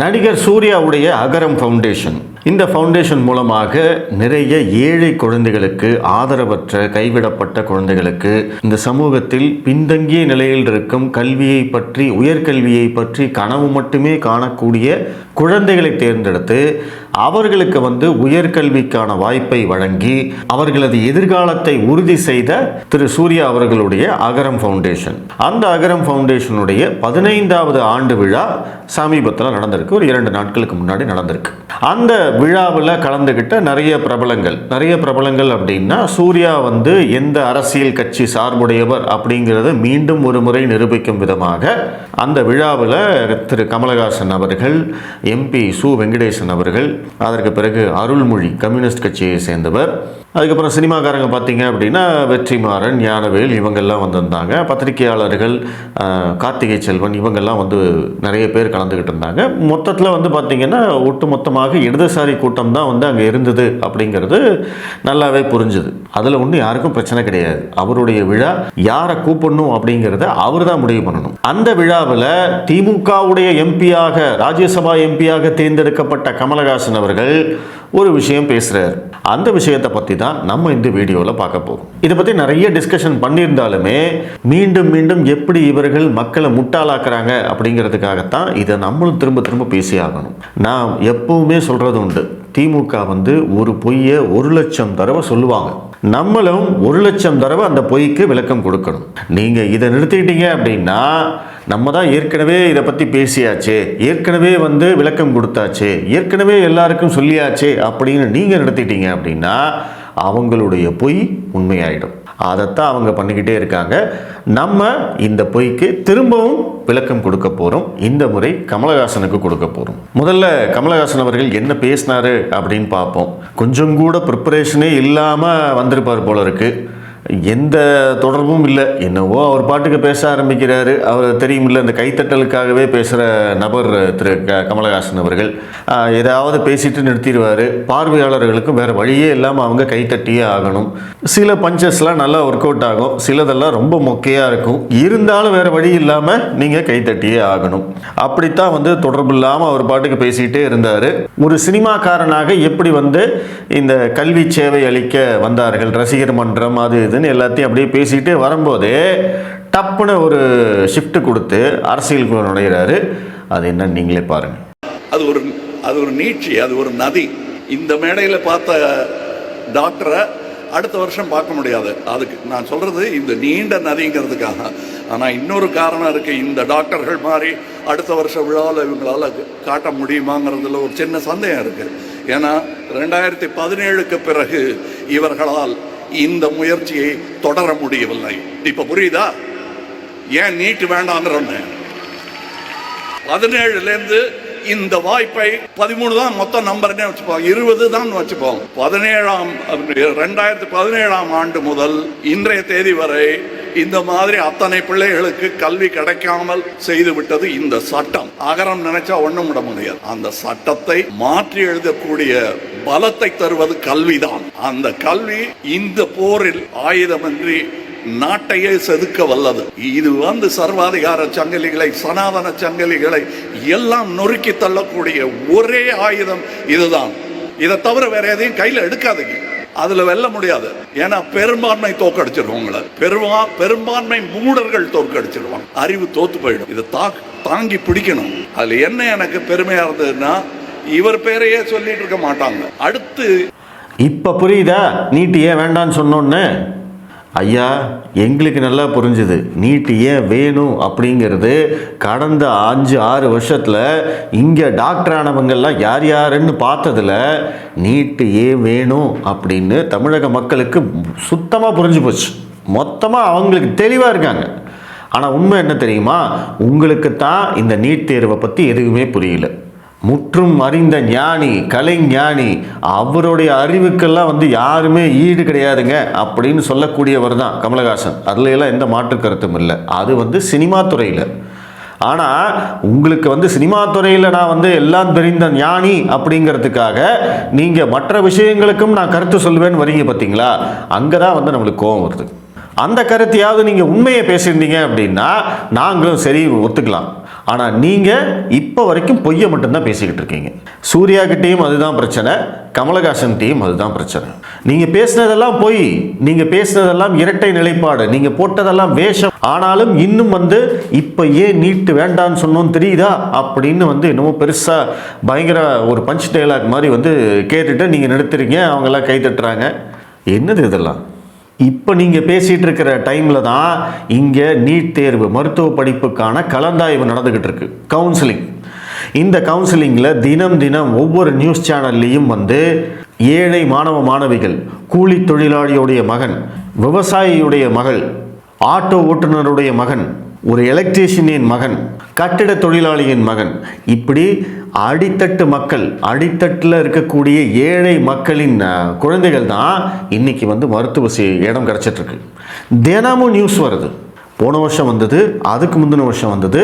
நடிகர் சூர்யாவுடைய அகரம் ஃபவுண்டேஷன். இந்த ஃபவுண்டேஷன் மூலமாக நிறைய ஏழை குழந்தைகளுக்கு ஆதரவற்ற கைவிடப்பட்ட குழந்தைகளுக்கு இந்த சமூகத்தில் பின்தங்கிய நிலையில் இருக்கும் கல்வியை பற்றி உயர்கல்வியை பற்றி கனவு மட்டுமே காணக்கூடிய குழந்தைகளை தேர்ந்தெடுத்து அவர்களுக்கு வந்து உயர்கல்விக்கான வாய்ப்பை வழங்கி அவர்களது எதிர்காலத்தை உறுதி செய்த திரு சூர்யா அவர்களுடைய அகரம் ஃபவுண்டேஷன். அந்த அகரம் ஃபவுண்டேஷனுடைய பதினைந்தாவது ஆண்டு விழா சமீபத்தில் நடந்திருக்கு. ஒரு இரண்டு நாட்களுக்கு முன்னாடி நடந்திருக்கு. அந்த விழாவில் கலந்துக்கிட்ட நிறைய பிரபலங்கள். நிறைய பிரபலங்கள் அப்படின்னா சூர்யா வந்து எந்த அரசியல் கட்சி சார்புடையவர் அப்படிங்கிறத மீண்டும் ஒரு முறை நிரூபிக்கும் விதமாக அந்த விழாவில் திரு கமலஹாசன் அவர்கள் எம்பி சு வெங்கடேசன் அவர்கள் அதற்கு பிறகு அருள்மொழி கம்யூனிஸ்ட் கட்சியை சேர்ந்தவர். அதுக்கப்புறம் சினிமாக்காரங்க பார்த்தீங்க அப்படின்னா வெற்றிமாறன் ஞானவேல் இவங்கெல்லாம் வந்திருந்தாங்க. பத்திரிகையாளர்கள் கார்த்திகை செல்வன் இவங்கெல்லாம் வந்து நிறைய பேர் கலந்துக்கிட்டு இருந்தாங்க. மொத்தத்தில் வந்து பார்த்திங்கன்னா ஒட்டு மொத்தமாக இடதுசாரி கூட்டம் தான் வந்து அங்கே இருந்தது அப்படிங்கிறது நல்லாவே புரிஞ்சுது. அதில் ஒன்றும் யாருக்கும் பிரச்சனை கிடையாது. அவருடைய விழா யாரை கூப்பிடணும் அப்படிங்கிறத அவர் தான் முடிவு பண்ணணும். அந்த விழாவில் திமுகவுடைய எம்பியாக ராஜ்யசபா எம்பியாக தேர்ந்தெடுக்கப்பட்ட கமலஹாசன் அவர்கள் ஒரு விஷயம் பேசுகிறார் அந்த விஷயத்தை பற்றி தான் நம்ம இந்த வீடியோவில் பார்க்க போகிறோம் இதை பற்றி நிறைய டிஸ்கஷன் பண்ணியிருந்தாலுமே மீண்டும் மீண்டும் எப்படி இவர்கள் மக்களை முட்டாளாக்குறாங்க அப்படிங்கிறதுக்காகத்தான் இதை நம்மளும் திரும்ப திரும்ப பேசி ஆகணும். நான் எப்பவுமே சொல்கிறது உண்டு. திமுக வந்து ஒரு பொய்யை ஒரு லட்சம் தடவை சொல்லுவாங்க. நம்மளும் ஒரு லட்சம் தடவை அந்த பொய்க்கு விளக்கம் கொடுக்கணும். நீங்கள் இதை நிறுத்திட்டீங்க அப்படின்னா நம்ம தான் ஏற்கனவே இதை பற்றி பேசியாச்சே ஏற்கனவே வந்து விளக்கம் கொடுத்தாச்சே ஏற்கனவே எல்லாருக்கும் சொல்லியாச்சே அப்படின்னு நீங்கள் நிறுத்திட்டீங்க அப்படின்னா அவங்களுடைய பொய் உண்மையாயிடும். அதைத்தான் அவங்க பண்ணிக்கிட்டே இருக்காங்க. நம்ம இந்த பொய்க்கு திரும்பவும் விளக்கம் கொடுக்க போகிறோம் இந்த முறை கமலஹாசனுக்கு கொடுக்க போகிறோம் முதல்ல கமலஹாசன் அவர்கள் என்ன பேசினாரு அப்படின்னு பார்ப்போம். கொஞ்சம் கூட ப்ரிப்பரேஷனே இல்லாமல் வந்திருப்பார் போல இருக்குது எந்த தொடர்பும் இல்லை. என்னவோ அவர் பாட்டுக்கு பேச ஆரம்பிக்கிறாரு. அவர் தெரியுமில்ல இந்த கைத்தட்டலுக்காகவே பேசுகிற நபர் திரு க கமலஹாசன் அவர்கள். ஏதாவது பேசிட்டு நிறுத்திடுவார். பார்வையாளர்களுக்கும் வேறு வழியே இல்லாமல் அவங்க கைத்தட்டியே ஆகணும். சில பஞ்சஸ்லாம் நல்லா ஒர்க் அவுட் ஆகும். சிலதெல்லாம் ரொம்ப மொக்கையாக இருக்கும். இருந்தாலும் வேறு வழி இல்லாமல் நீங்கள் கைத்தட்டியே ஆகணும். அப்படித்தான் வந்து தொடர்பு இல்லாமல் அவர் பாட்டுக்கு பேசிக்கிட்டே இருந்தார். ஒரு சினிமாக்காரனாக எப்படி வந்து இந்த கல்வி சேவை அளிக்க வந்தார்கள்? ரசிகர் மன்றம் அது இதுன்னு எல்லாத்தையும் அப்படியே பேசிக்கிட்டே வரும்போதே டப்புன்னு ஒரு ஷிஃப்ட் கொடுத்து அரசியலுக்குள்ள நுழைகிறாரு அது என்னன்னு நீங்களே பாருங்கள் அது ஒரு அது ஒரு நீட்சி அது ஒரு நதி. இந்த மேடையில் பார்த்த டாக்டரை அடுத்த வருஷம் பார்க்க முடியாது. அதுக்கு நான் சொல்றது இந்த நீண்ட நதிங்கிறதுக்காக. ஆனால் இன்னொரு காரணம் இருக்கு. இந்த டாக்டர்கள் மாதிரி அடுத்த வருஷ விழாவில் இவங்களால் காட்ட முடியுமாங்கிறதுல ஒரு சின்ன சந்தேகம் இருக்கு. ஏன்னா ரெண்டாயிரத்தி பதினேழுக்கு பிறகு இவர்களால் இந்த முயற்சியை தொடர முடியவில்லை. இப்ப புரியுதா? ஏன் நீட்டு வேண்டாங்கிறோன்னு பதினேழுலேருந்து இந்த வாய்ப்பை பதிமூணு தான் மொத்தம் நம்பர்னே வச்சுப்போம். இருபது தான் வச்சுப்போம். பதினேழாம் ரெண்டாயிரத்தி பதினேழாம் ஆண்டு முதல் இன்றைய தேதி வரை இந்த மாதிரி அத்தனை பிள்ளைகளுக்கு கல்வி கிடைக்காமல் செய்து விட்டது இந்த சட்டம். அகரம் நினைச்சா ஒண்ணும் விட முடியாது. அந்த சட்டத்தை மாற்றி எழுதக்கூடிய பலத்தை தருவது கல்விதான். அந்த கல்வி இந்த போரில் ஆயுதமின்றி நாட்டையே செதுக்க வல்லது. இது வந்து சர்வாதிகார சங்கிலிகளை சனாதன சங்கிலிகளை எல்லாம் நொறுக்கி தள்ளக்கூடிய ஒரே ஆயுதம் இதுதான். இதை தவிர வேற எதையும் கையில எடுக்காதீங்க. அதுல வெல்ல முடியாது. ஏன்னா பெரும்பான்மை தோக்கடிச்சிருவோம் உங்களை. பெருமா பெரும்பான்மை மூடர்கள் தோற்கடிச்சிருவாங்க அறிவு தோத்து போயிடும். இதை தா தாங்கி பிடிக்கணும். அதுல என்ன எனக்கு பெருமையா இருந்ததுன்னா இவர் பேரையே சொல்லிட்டு இருக்க மாட்டாங்க. அடுத்து இப்போ புரியுதா? நீட்டு ஏன் வேண்டான்னு சொன்னோன்னு? ஐயா எங்களுக்கு நல்லா புரிஞ்சுது. நீட்டு ஏன் வேணும் அப்படிங்கிறது கடந்த அஞ்சு ஆறு வருஷத்தில் இங்கே டாக்டரானவங்கள்லாம் யார் யாருன்னு பார்த்ததில் நீட்டு ஏன் வேணும் அப்படின்னு தமிழக மக்களுக்கு சுத்தமாக புரிஞ்சு போச்சு. மொத்தமாக அவங்களுக்கு தெளிவாக இருக்காங்க. ஆனால் உண்மை என்ன தெரியுமா? உங்களுக்கு தான் இந்த நீட் தேர்வை பற்றி எதுவுமே புரியல. முற்றும் அறிந்த ஞானி கலைஞானி அவருடைய அறிவுக்கெல்லாம் வந்து யாருமே ஈடு கிடையாதுங்க அப்படின்னு சொல்லக்கூடியவர் தான் கமலஹாசன். அதுல எல்லாம் எந்த மாற்று கருத்தும் இல்லை. அது வந்து சினிமா துறையில். ஆனால் உங்களுக்கு வந்து சினிமா துறையில் நான் வந்து எல்லாம் தெரிந்த ஞானி அப்படிங்கிறதுக்காக நீங்கள் மற்ற விஷயங்களுக்கும் நான் கருத்து சொல்வேன்னு வரீங்க பார்த்தீங்களா? அங்கே தான் வந்து நம்மளுக்கு கோவம் வருது. அந்த கருத்தையாவது நீங்கள் உண்மையை பேசியிருந்தீங்க அப்படின்னா நாங்களும் சரி ஒத்துக்கலாம். ஆனால் நீங்கள் இப்போ வரைக்கும் பொய்யை மட்டும்தான் பேசிக்கிட்டு இருக்கீங்க. சூர்யா கிட்டேயும் அதுதான் பிரச்சனை கமலஹாசன்கிட்டையும் அதுதான் பிரச்சனை. நீங்கள் பேசினதெல்லாம் பொய் நீங்கள் பேசினதெல்லாம் இரட்டை நிலைப்பாடு நீங்கள் போட்டதெல்லாம் வேஷம். ஆனாலும் இன்னும் வந்து இப்போ ஏன் நீட்டு வேண்டான்னு சொன்னோம் தெரியுதா அப்படின்னு வந்து என்னமோ பெருசாக பயங்கர ஒரு பஞ்ச் டைலாக் மாதிரி வந்து கேட்டுட்டு நீங்கள் நிறுத்துறீங்க அவங்கெல்லாம் கை தட்டுறாங்க. என்னது இதெல்லாம்? இப்போ நீங்கள் பேசிகிட்டு இருக்கிற டைமில் தான் இங்கே நீட் தேர்வு மருத்துவ படிப்புக்கான கலந்தாய்வு நடந்துக்கிட்டு இருக்கு. கவுன்சிலிங் இந்த கவுன்சிலிங்கில் தினம் தினம் ஒவ்வொரு நியூஸ் சேனல்லையும் வந்து ஏழை மாணவ மாணவிகள் கூலி தொழிலாளியுடைய மகன் விவசாயியுடைய மகள் ஆட்டோ ஓட்டுநருடைய மகன் ஒரு எலக்ட்ரீஷியனின் மகன் கட்டிட தொழிலாளியின் மகன் இப்படி அடித்தட்டு மக்கள் அடித்தட்டில் இருக்கக்கூடிய ஏழை மக்களின் குழந்தைகள் தான் இன்னைக்கு வந்து மருத்துவ இடம் கிடச்சிட்ருக்கு. தினமும் நியூஸ் வருது. போன வருஷம் வந்தது அதுக்கு முந்தின வருஷம் வந்தது.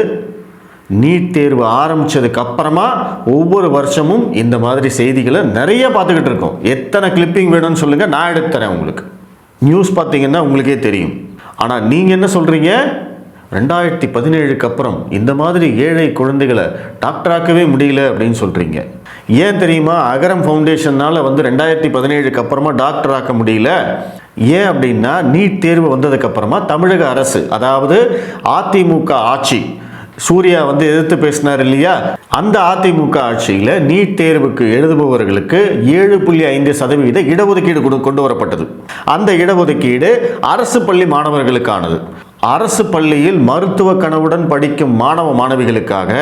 நீட் தேர்வு ஆரம்பித்ததுக்கு அப்புறமா ஒவ்வொரு வருஷமும் இந்த மாதிரி செய்திகளை நிறைய பார்த்துக்கிட்டு இருக்கோம். எத்தனை கிளிப்பிங் வேணும்னு சொல்லுங்கள் நான் எடுத்து தரேன் உங்களுக்கு. நியூஸ் பார்த்தீங்கன்னா உங்களுக்கே தெரியும். ஆனால் நீங்கள் என்ன சொல்கிறீங்க ரெண்டாயிரத்தி பதினேழுக்கு அப்புறம் இந்த மாதிரி ஏழை குழந்தைகளை டாக்டராக்கவே முடியல அப்படின்னு சொல்கிறீங்க ஏன் தெரியுமா? அகரம் ஃபவுண்டேஷனால் வந்து ரெண்டாயிரத்தி பதினேழுக்கு அப்புறமா டாக்டர் ஆக்க முடியல. ஏன் அப்படின்னா நீட் தேர்வு வந்ததுக்கப்புறமா தமிழக அரசு அதாவது அதிமுக ஆட்சி சூர்யா வந்து எதிர்த்து பேசினார் இல்லையா? அந்த அதிமுக ஆட்சியில் நீட் தேர்வுக்கு எழுதுபவர்களுக்கு ஏழு புள்ளி ஐந்து சதவீத இடஒதுக்கீடு கொண்டு வரப்பட்டது. அந்த இடஒதுக்கீடு அரசு பள்ளி மாணவர்களுக்கானது. அரசு பள்ளியில் மருத்துவ கனவுடன் படிக்கும் மாணவ மாணவிகளுக்காக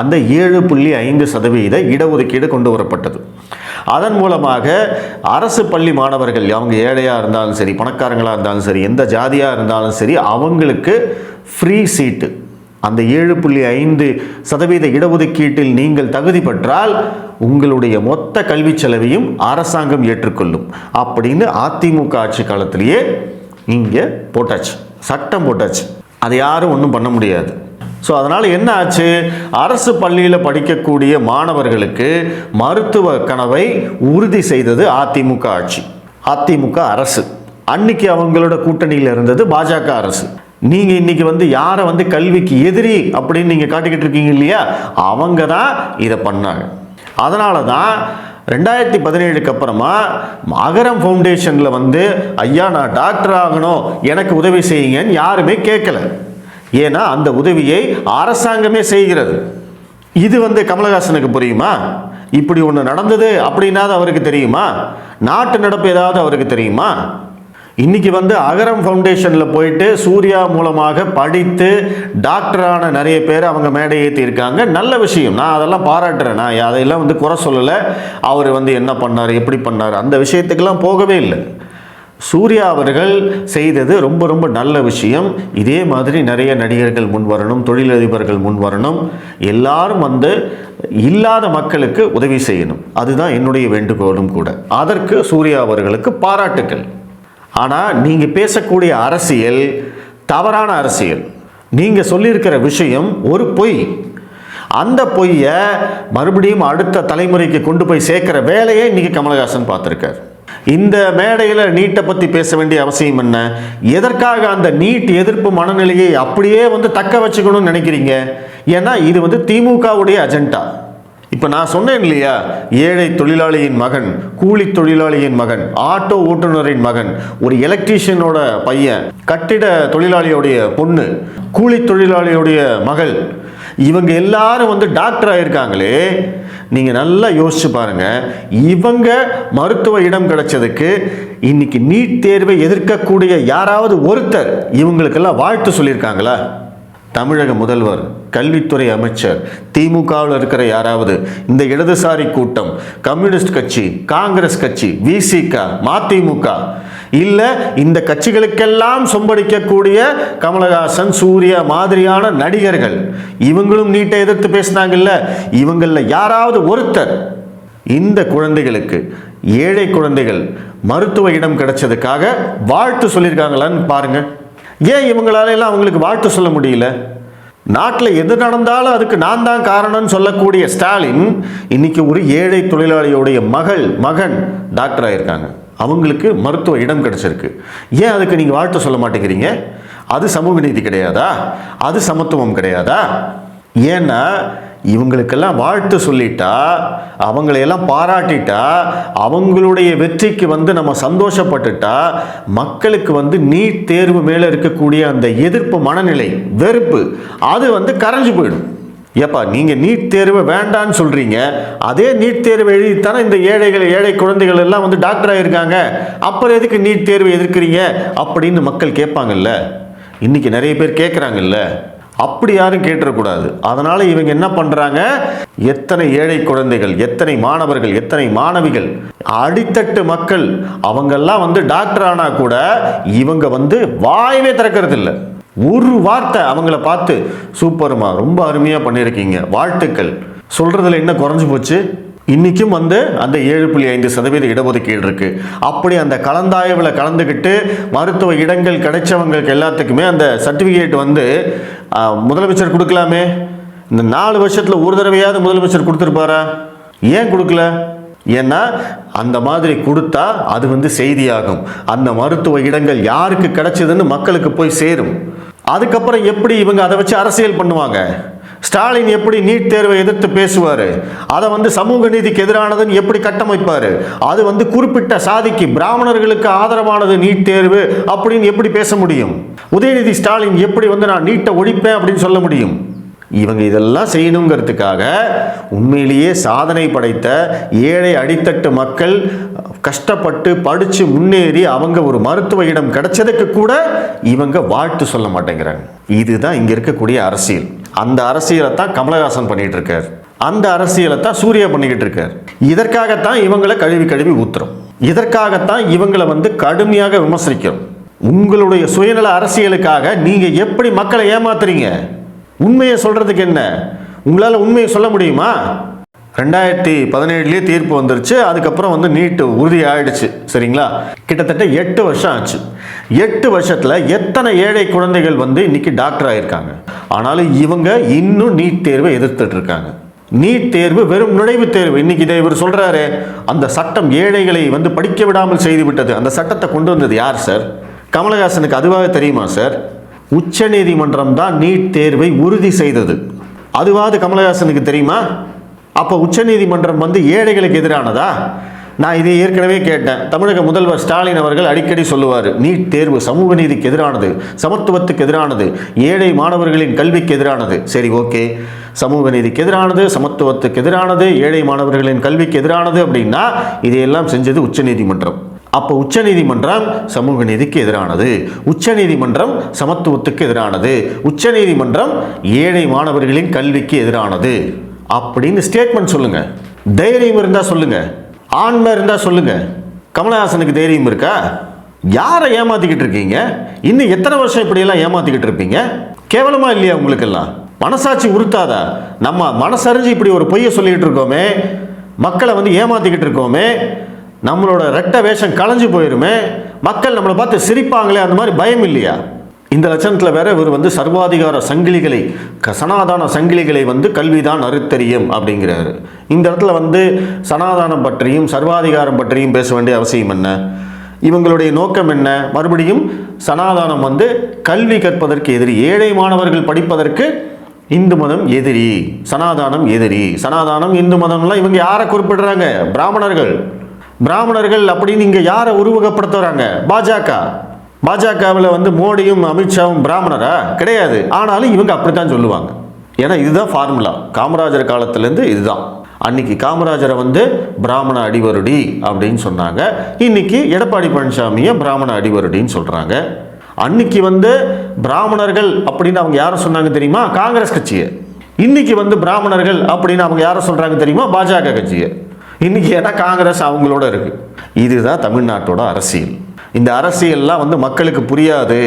அந்த ஏழு புள்ளி ஐந்து சதவீத இடஒதுக்கீடு கொண்டு வரப்பட்டது. அதன் மூலமாக அரசு பள்ளி மாணவர்கள் அவங்க ஏழையாக இருந்தாலும் சரி பணக்காரங்களாக இருந்தாலும் சரி எந்த ஜாதியாக இருந்தாலும் சரி அவங்களுக்கு ஃப்ரீ சீட்டு அந்த ஏழு புள்ளி ஐந்து சதவீத இடஒதுக்கீட்டில் நீங்கள் தகுதி பெற்றால் உங்களுடைய மொத்த கல்வி செலவையும் அரசாங்கம் ஏற்றுக்கொள்ளும். அப்படின்னு அதிமுக ஆட்சி காலத்திலேயே இங்கே போட்டாச்சு. சட்டம் போட்டாச்சு. அதை யாரும் ஒன்றும் பண்ண முடியாது. ஸோ அதனால் என்ன ஆச்சு? அரசு பள்ளியில் படிக்கக்கூடிய மாணவர்களுக்கு மருத்துவ கனவை உறுதி செய்தது அதிமுக ஆட்சி. அதிமுக அரசு. அன்னைக்கு அவங்களோட கூட்டணியில் இருந்தது பாஜக அரசு. நீங்கள் இன்னைக்கு வந்து யாரை வந்து கல்விக்கு எதிரி அப்படின்னு நீங்கள் காட்டிக்கிட்டு இருக்கீங்க இல்லையா? அவங்க தான் இதை பண்ணாங்க. அதனால தான் ரெண்டாயிரத்தி பதினேழுக்கு அப்புறமா அகரம் ஃபவுண்டேஷனில் வந்து ஐயா நான் டாக்டர் ஆகணும் எனக்கு உதவி செய்யுங்கன்னு யாருமே கேட்கல. ஏன்னா அந்த உதவியை அரசாங்கமே செய்கிறது. இது வந்து கமலஹாசனுக்கு புரியுமா? இப்படி ஒன்று நடந்தது அப்படின்னா அவருக்கு தெரியுமா? நாட்டு நடப்பு ஏதாவது அவருக்கு தெரியுமா? இன்னைக்கு வந்து அகரம் ஃபவுண்டேஷனில் போயிட்டு சூர்யா மூலமாக படித்து டாக்டரான நிறைய பேர் அவங்க மேடை ஏற்றியிருக்காங்க நல்ல விஷயம். நான் அதெல்லாம் பாராட்டுறேன். நான் அதையெல்லாம் வந்து குறை சொல்லலை. அவர் வந்து என்ன பண்ணார் எப்படி பண்ணார் அந்த விஷயத்துக்கெல்லாம் போகவே இல்லை. சூர்யா அவர்கள் செய்தது ரொம்ப ரொம்ப நல்ல விஷயம். இதே மாதிரி நிறைய நடிகர்கள் முன் வரணும் தொழிலதிபர்கள் முன் வரணும். எல்லாரும் வந்து இல்லாத மக்களுக்கு உதவி செய்யணும். அதுதான் என்னுடைய வேண்டுகோளும் கூட. அதற்கு சூர்யா அவர்களுக்கு பாராட்டுக்கள். ஆனால் நீங்கள் பேசக்கூடிய அரசியல் தவறான அரசியல். நீங்கள் சொல்லியிருக்கிற விஷயம் ஒரு பொய். அந்த பொய்யை மறுபடியும் அடுத்த தலைமுறைக்கு கொண்டு போய் சேர்க்குற வேலையை இன்றைக்கி கமலஹாசன் பார்த்துருக்கார். இந்த மேடையில் நீட்டை பற்றி பேச வேண்டிய அவசியம் என்ன? எதற்காக அந்த நீட் எதிர்ப்பு மனநிலையை அப்படியே வந்து தக்க வச்சுக்கணும்னு நினைக்கிறீங்க? ஏன்னா இது வந்து திமுகவுடைய அஜெண்டா. இப்போ நான் சொன்னேன் இல்லையா? ஏழை தொழிலாளியின் மகன் கூலி தொழிலாளியின் மகன் ஆட்டோ ஓட்டுநரின் மகன் ஒரு எலக்ட்ரீஷியனோட பையன் கட்டிட தொழிலாளியோடைய பொண்ணு கூலி தொழிலாளியோடைய மகள் இவங்க எல்லாரும் வந்து டாக்டர் ஆயிருக்காங்களே. நீங்கள் நல்லா யோசிச்சு பாருங்க. இவங்க மருத்துவ இடம் கிடைச்சதுக்கு இன்னைக்கு நீட் தேர்வை எதிர்க்கக்கூடிய யாராவது ஒருத்தர் இவங்களுக்கெல்லாம் வாழ்த்து சொல்லியிருக்காங்களா? தமிழக முதல்வர் கல்வித்துறை அமைச்சர் திமுகவில் இருக்கிற யாராவது இந்த இடதுசாரி கூட்டம் கம்யூனிஸ்ட் கட்சி காங்கிரஸ் கட்சி விசிக மதிமுக இல்லை இந்த கட்சிகளுக்கெல்லாம் சொம்படிக்கக்கூடிய கமலஹாசன் சூர்யா மாதிரியான நடிகர்கள் இவங்களும் நீட்டை எதிர்த்து பேசினாங்கல்ல இவங்களில் யாராவது ஒருத்தர் இந்த குழந்தைகளுக்கு ஏழை குழந்தைகள் மருத்துவ இடம் கிடைச்சதுக்காக வாழ்த்து சொல்லியிருக்காங்களான்னு பாருங்கள் ஏன் இவங்களால எல்லாம் அவங்களுக்கு வாழ்த்து சொல்ல முடியல? நாட்டில் எது நடந்தாலும் அதுக்கு நான் தான் காரணம்னு சொல்லக்கூடிய ஸ்டாலின் இன்னைக்கு ஒரு ஏழை தொழிலாளியோடைய மகள் மகன் டாக்டர் ஆகியிருக்காங்க அவங்களுக்கு மருத்துவ இடம் கிடைச்சிருக்கு. ஏன் அதுக்கு நீங்கள் வாழ்த்து சொல்ல மாட்டேங்கிறீங்க? அது சமூக நீதி கிடையாதா? அது சமத்துவம் கிடையாதா? ஏன்னா இவங்களுக்கெல்லாம் வாழ்த்து சொல்லிட்டா அவங்களையெல்லாம் பாராட்டிட்டா அவங்களுடைய வெற்றிக்கு வந்து நம்ம சந்தோஷப்பட்டுட்டா மக்களுக்கு வந்து நீட் தேர்வு மேலே இருக்கக்கூடிய அந்த எதிர்ப்பு மனநிலை வெறுப்பு அது வந்து கரைஞ்சு போயிடும். ஏப்பா நீங்கள் நீட் தேர்வு வேண்டான்னு சொல்கிறீங்க அதே நீட் தேர்வு எழுதித்தானே இந்த ஏழைகள் ஏழை குழந்தைகள் எல்லாம் வந்து டாக்டர் ஆகியிருக்காங்க அப்புறம் எதுக்கு நீட் தேர்வு எதிர்க்கிறீங்க அப்படின்னு மக்கள் கேட்பாங்கல்ல. இன்றைக்கி நிறைய பேர் கேட்குறாங்கல்ல அப்படி யாரும் கேட்டுறக்கூடாது அதனால் இவங்க என்ன பண்ணுறாங்க எத்தனை ஏழை குழந்தைகள் எத்தனை மாணவர்கள் எத்தனை மாணவிகள் அடித்தட்டு மக்கள் அவங்கெல்லாம் வந்து டாக்டர் ஆனால் கூட இவங்க வந்து வாயவே திறக்கிறது இல்லை ஒரு வார்த்தை அவங்கள பார்த்து சூப்பர்மா ரொம்ப அருமையாக பண்ணியிருக்கீங்க வாழ்த்துக்கள். சொல்கிறதுல என்ன குறைஞ்சு போச்சு. இன்றைக்கும் வந்து அந்த ஏழு புள்ளி ஐந்து சதவீத இடஒதுக்கீடு இருக்குது அப்படி அந்த கலந்தாய்வில் கலந்துக்கிட்டு மருத்துவ இடங்கள் கிடைச்சவங்களுக்கு எல்லாத்துக்குமே அந்த சர்டிஃபிகேட் வந்து முதலமைச்சர் கொடுக்கலாமே? இந்த நாலு வருஷத்தில் ஒரு தடவையாவது முதலமைச்சர் கொடுத்துருப்பாரா? ஏன் கொடுக்கல? ஏன்னா அந்த மாதிரி கொடுத்தா அது வந்து செய்தியாகும். அந்த மருத்துவ இடங்கள் யாருக்கு கிடைச்சதுன்னு மக்களுக்கு போய் சேரும். அதுக்கப்புறம் எப்படி இவங்க அதை வச்சு அரசியல் பண்ணுவாங்க? ஸ்டாலின் எப்படி நீட் தேர்வை எதிர்த்து பேசுவார்? அதை வந்து சமூக நீதிக்கு எதிரானதுன்னு எப்படி கட்டமைப்பார்? அது வந்து குறிப்பிட்ட சாதிக்கு பிராமணர்களுக்கு ஆதரவானது நீட் தேர்வு அப்படின்னு எப்படி பேச முடியும்? உதயநிதி ஸ்டாலின் எப்படி வந்து நான் நீட்டை ஒழிப்பேன் அப்படின்னு சொல்ல முடியும்? இவங்க இதெல்லாம் செய்யணுங்கிறதுக்காக உண்மையிலேயே சாதனை படைத்த ஏழை அடித்தட்டு மக்கள் கஷ்டப்பட்டு படித்து முன்னேறி அவங்க ஒரு மருத்துவ இடம் கிடைச்சதுக்கு கூட இவங்க வாழ்த்து சொல்ல மாட்டேங்கிறாங்க. இதுதான் இங்கே இருக்கக்கூடிய அரசியல். அந்த அரசியலை தான் கமலஹாசன் பண்ணிகிட்டு இருக்கார் அந்த அரசியலை தான் சூர்யா பண்ணிக்கிட்டு இருக்கார் இதற்காகத்தான் இவங்களை கழுவி கழுவி ஊத்துறோம். இதற்காகத்தான் இவங்களை வந்து கடுமையாக விமர்சிக்கிறோம். உங்களுடைய சுயநல அரசியலுக்காக நீங்கள் எப்படி மக்களை ஏமாத்துறீங்க? உண்மையை சொல்கிறதுக்கு என்ன? உங்களால் உண்மையை சொல்ல முடியுமா? ரெண்டாயிரத்தி பதினேழுலேயே தீர்ப்பு வந்துருச்சு அதுக்கப்புறம் வந்து நீட்டு உறுதி ஆயிடுச்சு சரிங்களா? கிட்டத்தட்ட எட்டு வருஷம் ஆச்சு. எட்டு வருஷத்தில் எத்தனை ஏழை குழந்தைகள் வந்து இன்னைக்கு டாக்டர் ஆகியிருக்காங்க ஆனாலும் இவங்க இன்னும் நீட் தேர்வை எதிர்த்துட்டு இருக்காங்க. நீட் தேர்வு வெறும் நுழைவுத் தேர்வு. இன்னைக்கு இதை இவர் சொல்கிறாரு அந்த சட்டம் ஏழைகளை வந்து படிக்க விடாமல் செய்து விட்டது. அந்த சட்டத்தை கொண்டு வந்தது யார் சார்? கமலஹாசனுக்கு அதுவாக தெரியுமா சார்? உச்சநீதிமன்றம் தான் நீட் தேர்வை உறுதி செய்தது. அதுவாது கமலஹாசனுக்கு தெரியுமா? அப்போ உச்சநீதிமன்றம் வந்து ஏழைகளுக்கு எதிரானதா? நான் இதை ஏற்கனவே கேட்டேன். தமிழக முதல்வர் ஸ்டாலின் அவர்கள் அடிக்கடி சொல்லுவார் நீட் தேர்வு சமூக நீதிக்கு எதிரானது சமத்துவத்துக்கு எதிரானது ஏழை மாணவர்களின் கல்விக்கு எதிரானது. சரி ஓகே. சமூக நீதிக்கு எதிரானது சமத்துவத்துக்கு எதிரானது ஏழை மாணவர்களின் கல்விக்கு எதிரானது அப்படின்னா இதையெல்லாம் செஞ்சது உச்சநீதிமன்றம். அப்போ உச்சநீதிமன்றம் சமூக நீதிக்கு எதிரானது. உச்சநீதிமன்றம் சமத்துவத்துக்கு எதிரானது. உச்சநீதிமன்றம் ஏழை மாணவர்களின் கல்விக்கு எதிரானது. அப்படின்னு ஸ்டேட்மெண்ட் சொல்லுங்க. தைரியம் இருந்தால் சொல்லுங்க. ஆண்மை இருந்தால் சொல்லுங்க. கமலஹாசனுக்கு தைரியம் இருக்கா? யாரை ஏமாத்திக்கிட்டு இருக்கீங்க? இன்னும் எத்தனை வருஷம் இப்படியெல்லாம் ஏமாத்திக்கிட்டு இருப்பீங்க? கேவலமா இல்லையா உங்களுக்கெல்லாம்? மனசாட்சி உறுத்தாதா? நம்ம மனசறிஞ்சு இப்படி ஒரு பொய்யை சொல்லிக்கிட்டு இருக்கோமே. மக்களை வந்து ஏமாத்திக்கிட்டு இருக்கோமே. நம்மளோட ரெட்ட வேஷம் களைஞ்சு போயிருமே மக்கள் நம்மளை பார்த்து சிரிப்பாங்களே அந்த மாதிரி பயம் இல்லையா? இந்த லட்சணத்தில் வேற இவர் வந்து சர்வாதிகார சங்கிலிகளை க- சங்கிலிகளை வந்து கல்விதான் அறுத்தறியும் அப்படிங்கிறாரு. இந்த இடத்துல வந்து சனாதானம் பற்றியும் சர்வாதிகாரம் பற்றியும் பேச வேண்டிய அவசியம் என்ன? இவங்களுடைய நோக்கம் என்ன? மறுபடியும் சனாதானம் வந்து கல்வி கற்பதற்கு எதிரி ஏழை மாணவர்கள் படிப்பதற்கு இந்து மதம் எதிரி சனாதானம் எதிரி. சனாதானம் இந்து மதம்லாம் இவங்க யாரை குறிப்பிடுறாங்க? பிராமணர்கள். பிராமணர்கள் அப்படின்னு இங்க யாரை உருவகப்படுத்துறாங்க? பாஜக. பாஜகவில் வந்து மோடியும் அமித்ஷாவும் பிராமணரா? கிடையாது. ஆனாலும் இவங்க அப்படித்தான் சொல்லுவாங்க. ஏன்னா இதுதான் ஃபார்முலா காமராஜர் காலத்திலேருந்து இதுதான். அன்னைக்கு காமராஜரை வந்து பிராமண அடிவருடி அப்படின்னு சொன்னாங்க. இன்னைக்கு எடப்பாடி பழனிசாமியை பிராமண அடிவருடின்னு சொல்றாங்க. அன்னைக்கு வந்து பிராமணர்கள் அப்படின்னு அவங்க யாரை சொன்னாங்க தெரியுமா? காங்கிரஸ் கட்சியை. இன்னைக்கு வந்து பிராமணர்கள் அப்படின்னு அவங்க யாரை சொல்றாங்க தெரியுமா? பாஜக கட்சியை. இன்னைக்கு ஏன்னா காங்கிரஸ் அவங்களோட இருக்கு. இதுதான் தமிழ்நாட்டோட அரசியல். இந்த அரசியல்லாம் வந்து மக்களுக்கு புரியாது.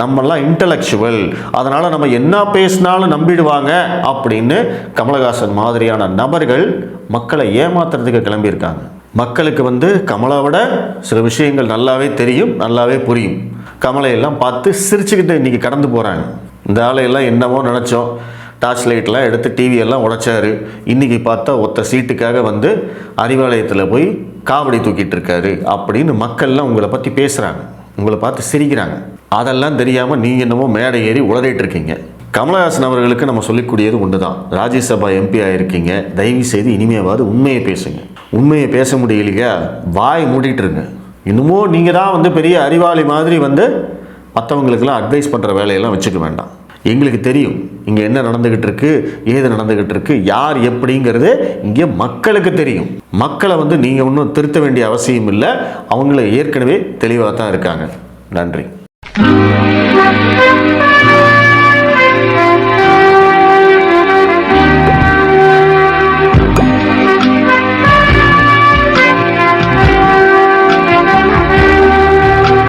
நம்மெல்லாம் இன்டலெக்சுவல் அதனால் நம்ம என்ன பேசினாலும் நம்பிடுவாங்க அப்படின்னு கமலஹாசன் மாதிரியான நபர்கள் மக்களை ஏமாத்துறதுக்கு கிளம்பியிருக்காங்க. மக்களுக்கு வந்து கமலை விட சில விஷயங்கள் நல்லாவே தெரியும் நல்லாவே புரியும். கமலை எல்லாம் பார்த்து சிரிச்சுக்கிட்டு இன்றைக்கி கடந்து போகிறாங்க இந்த ஆளையெல்லாம் என்னவோ நினச்சோம். டார்ச் லைட்லாம் எடுத்து டிவியெல்லாம் உடைச்சாரு. இன்றைக்கி பார்த்தா ஒத்த சீட்டுக்காக வந்து அறிவாலயத்தில் போய் காவடி தூக்கிட்டு இருக்காரு அப்படின்னு மக்கள்லாம் உங்களை பற்றி பேசுகிறாங்க உங்களை பார்த்து சிரிக்கிறாங்க. அதெல்லாம் தெரியாமல் நீங்கள் என்னமோ மேடை ஏறி உளறிட்டு இருக்கீங்க. கமலஹாசன் அவர்களுக்கு நம்ம சொல்லிக்கூடியது ஒன்று தான் ராஜ்யசபா எம்பி ஆகிருக்கீங்க தயவு செய்து இனிமையாவது உண்மையை பேசுங்க. உண்மையை பேச முடியலையா? வாய் மூடிட்டு இருங்க. இன்னமும் நீங்கள் தான் வந்து பெரிய அறிவாளி மாதிரி வந்து மற்றவங்களுக்கெல்லாம் அட்வைஸ் பண்ணுற வேலையெல்லாம் வச்சுக்க வேண்டாம். எங்களுக்கு தெரியும். இங்கே என்ன நடந்துக்கிட்டு இருக்கு? ஏது நடந்துக்கிட்டு இருக்கு? யார் எப்படிங்கிறது இங்கே மக்களுக்கு தெரியும். மக்களை வந்து நீங்கள் ஒன்றும் திருத்த வேண்டிய அவசியம் இல்லை. அவங்கள ஏற்கனவே தெளிவாக தான் இருக்காங்க. நன்றி.